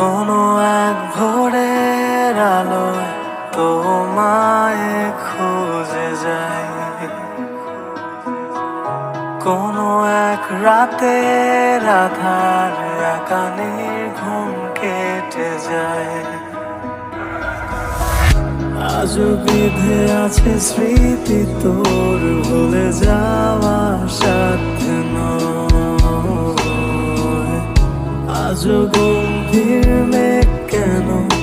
কোনো এক ভোরের আলোয় তোমায় খুঁজে যাই। কোনো এক রাতের আধার একানের ঘুম কেটে যায়। আজও বিধে আছে স্মৃতি তোর ভুলে যাওয়া সাধ্য নয়। আজও গম্ভীর কেন?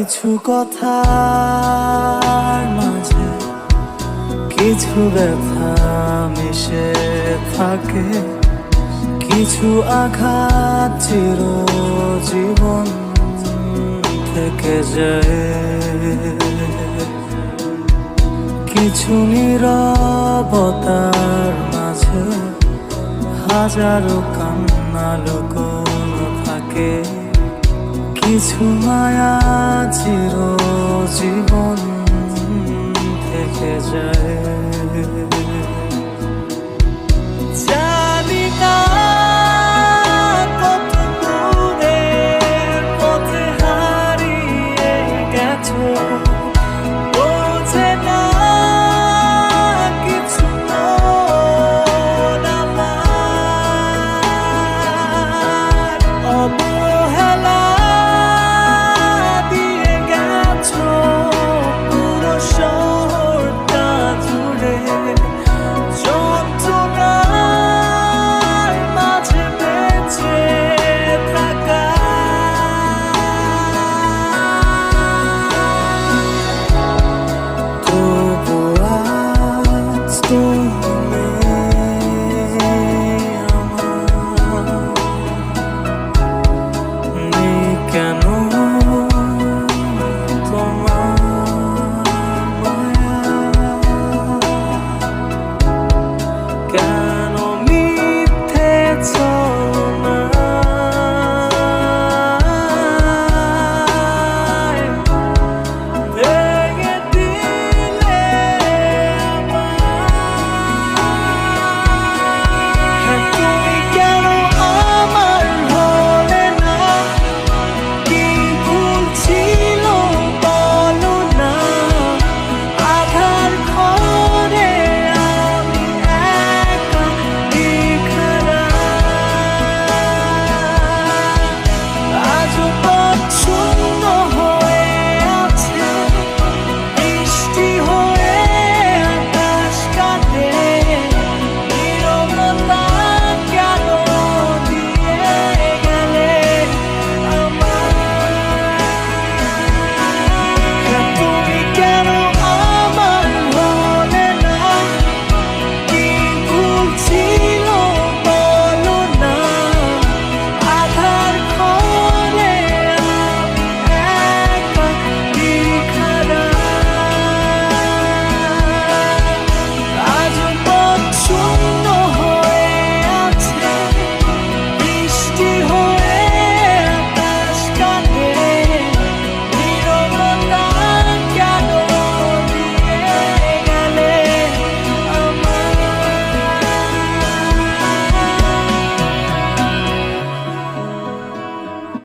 কিছু কথার মাঝে কিছু ব্যথা মিশে থাকে। কিছু আঘাত চির জীবন থেকে যায়। কিছু নীরবতার মাঝে হাজারো কান্না লুকোনো থাকে। কিছু মায়া চির জীবন থেকে যায়।